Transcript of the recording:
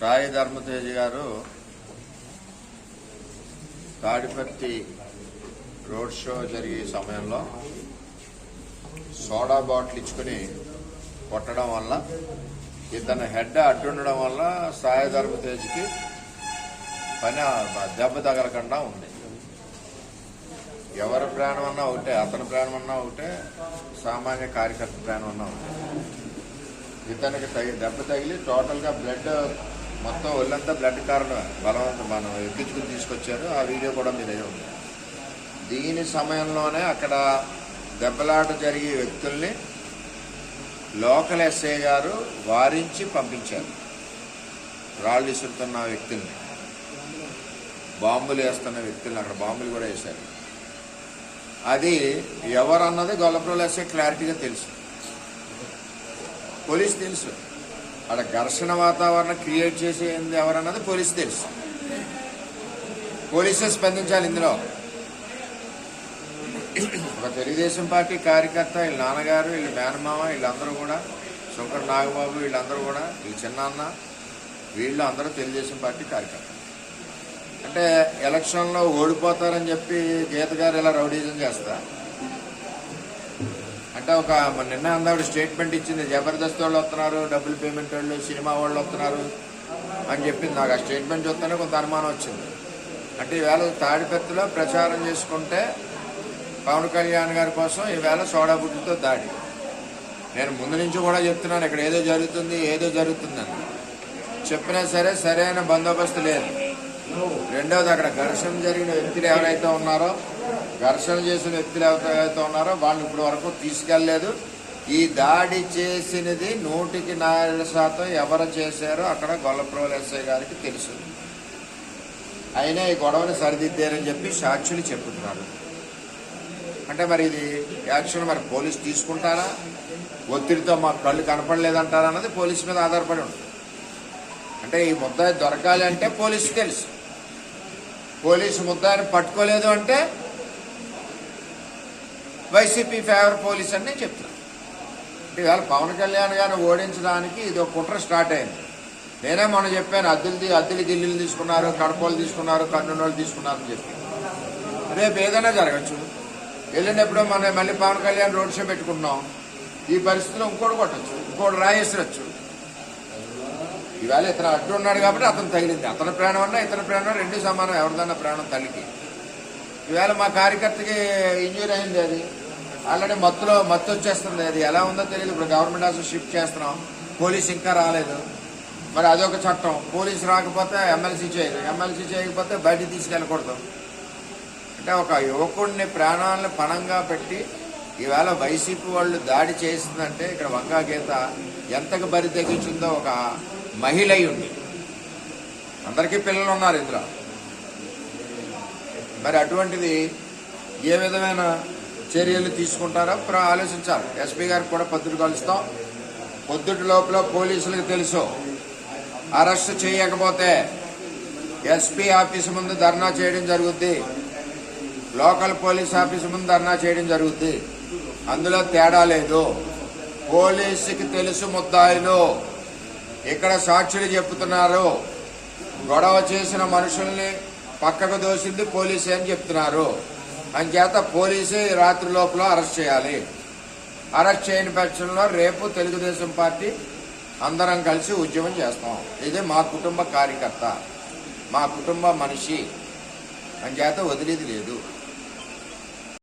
సాయి ధర్మతేజ్ గారు Tadipatri road show జరిగే సమయంలో సోడా బాటిల్ ఇచ్చుకుని కొట్టడం వల్ల ఇతని హెడ్ అడ్డుండడం వల్ల సాయి ధర్మతేజ్కి పని దెబ్బ తగలకుండా ఉంది. ఎవరి ప్రాణం అన్నా ఒకటే అతని ప్రాణం అన్నా ఒకటే సామాన్య కార్యకర్త ప్రాణం అన్నా ఒకటే. ఇతనికి తగి దెబ్బ తగిలి టోటల్గా బ్లడ్ మొత్తం ఒళ్ళంతా బ్లడ్ కారణం బలవంతం మనం ఎక్కించుకుని తీసుకొచ్చారు. ఆ వీడియో కూడా మీ దగ్గర ఉంది. దీని సమయంలోనే అక్కడ దెబ్బలాట జరిగే వ్యక్తుల్ని లోకల్ ఎస్ఐ గారు వారించి పంపించారు. రాళ్ళు విసురుతున్న వ్యక్తుల్ని. బాంబులు వేస్తున్న వ్యక్తుల్ని అక్కడ బాంబులు కూడా వేశారు. అది ఎవరన్నది గొల్లపురంలో ఎస్ఐ క్లారిటీగా తెలుసు. పోలీస్ తెలుసు. అక్కడ ఘర్షణ వాతావరణం క్రియేట్ చేసేది ఎవరన్నది పోలీస్ తెలుసు. పోలీసే స్పందించాలి ఇందులో. ఒక తెలుగుదేశం పార్టీ కార్యకర్త వీళ్ళ నాన్నగారు వీళ్ళ మేనమామ వీళ్ళందరూ కూడా శంకర్ నాగబాబు వీళ్ళందరూ కూడా వీళ్ళ చిన్నాన్న వీళ్ళు అందరూ తెలుగుదేశం పార్టీ కార్యకర్త అంటే ఎలక్షన్లో ఓడిపోతారని చెప్పి గీత గారు ఇలా రౌడీజం చేస్తారు? అంతా ఒక నిన్న అందావిడ స్టేట్మెంట్ ఇచ్చింది జబర్దస్త్ వాళ్ళు వస్తున్నారు డబుల్ పేమెంట్ వాళ్ళు సినిమా వాళ్ళు వస్తున్నారు అని చెప్పింది. నాకు ఆ స్టేట్మెంట్ చూస్తేనే కొంత అనుమానం వచ్చింది. అంటే ఈవేళ తాడిపెత్తలో ప్రచారం చేసుకుంటే పవన్ కళ్యాణ్ గారి కోసం ఈవేళ సోడా బుడ్డుతో దాడి. నేను ముందు నుంచి కూడా చెప్తున్నాను ఇక్కడ ఏదో జరుగుతుంది ఏదో జరుగుతుందని. చెప్పినా సరే సరైన బందోబస్తు లేదు. రెండవది అక్కడ ఘర్షణ జరిగిన వ్యక్తులు ఎవరైతే ఉన్నారో ఘర్షణ చేసిన వ్యక్తులు ఎవరైతే ఉన్నారో వాళ్ళని ఇప్పటి వరకు తీసుకెళ్ళలేదు ఈ దాడి చేసినది నూటికి నాలుగు శాతం ఎవరు చేశారో అక్కడ గొల్లప్రోలు ఎస్ఐ గారికి తెలుసు. అయినా ఈ గొడవని సరిదిద్దారని చెప్పి సాక్షులు చెప్తున్నారు అంటే మరి ఇది యాక్షన్ మరి పోలీస్ తీసుకుంటారా? ఒత్తిడితో మా కళ్ళు కనపడలేదంటారా అన్నది పోలీస్ మీద ఆధారపడి ఉంటుంది. అంటే ఈ ముద్ద దొరకాలి అంటే పోలీసు తెలుసు. పోలీసు ముద్దాన్ని పట్టుకోలేదు అంటే వైసీపీ ఫేవర్ పోలీస్ అని నేను చెప్తున్నాను ఇవాళ పవన్ కళ్యాణ్ గారిని ఓడించడానికి ఇది ఒక కుట్ర స్టార్ట్ అయింది. నేనే మొన్న చెప్పాను అద్దెలు అద్దెలు గిల్లులు తీసుకున్నారు కడపలు తీసుకున్నారు కన్నునోళ్ళు తీసుకున్నారు అని చెప్పి. రేపు ఏదైనా జరగచ్చు. వెళ్ళినప్పుడు మనం మళ్ళీ పవన్ కళ్యాణ్ రోడ్ షో పెట్టుకుంటున్నాం. ఈ పరిస్థితిలో ఇంకోటి కొట్టచ్చు ఇంకోటి రాయేసరచ్చు. ఇవాళ ఇతను అడ్డు ఉన్నాడు కాబట్టి అతను తగిలింది. అతని ప్రాణం అన్నా ఇతని ప్రాణం రెండు సమానం. ఎవరిదన్నా ప్రాణం తల్లికి. ఇవాళ మా కార్యకర్తకి ఇంజూరీ అయింది అది. ఆల్రెడీ మత్తులో మత్తు వచ్చేస్తుంది. అది ఎలా ఉందో తెలియదు ఇప్పుడు గవర్నమెంట్ హాస్పిటల్ షిఫ్ట్ చేస్తున్నాం. పోలీస్ ఇంకా రాలేదు. మరి అదొక చట్టం. పోలీస్ రాకపోతే ఎమ్మెల్సీ చేయదు ఎమ్మెల్సీ చేయకపోతే బయటికి తీసుకెళ్ళకూడదు. అంటే ఒక యువకుడిని ప్రాణాలను పణంగా పెట్టి ఈవేళ వైసీపీ వాళ్ళు దాడి చేసిందంటే ఇక్కడ వంగా గీత ఎంతకు బరి తెగించిందో ఒక మహిళ అయి ఉంది. అందరికీ పిల్లలు ఉన్నారు ఇందులో. మరి అటువంటిది ఏ విధమైన చర్యలు తీసుకుంటారో ఆలోచించాలి. ఎస్పీ గారికి కూడా పొద్దుట కలుస్తాం. పొద్దుటి లోపల పోలీసులకు తెలుసు. అరెస్ట్ చేయకపోతే ఎస్పీ ఆఫీసు ముందు ధర్నా చేయడం జరుగుద్ది. లోకల్ పోలీస్ ఆఫీసు ముందు ధర్నా చేయడం జరుగుద్ది. అందులో తేడా లేదు. పోలీసుకి తెలుసు ముద్దాయిలు. ఇక్కడ సాక్షులు చెప్తున్నారు. గొడవ చేసిన మనుషుల్ని పక్కకు దోసింది పోలీసే అని చెప్తున్నారు. అంచేత పోలీసే రాత్రి లోపల అరెస్ట్ చేయాలి. అరెస్ట్ చేయని పక్షంలో రేపు తెలుగుదేశం పార్టీ అందరం కలిసి ఉద్యమం చేస్తాం. ఇది మా కుటుంబ కార్యకర్త. మా కుటుంబ మనిషి. అంచేత వదిలేది లేదు.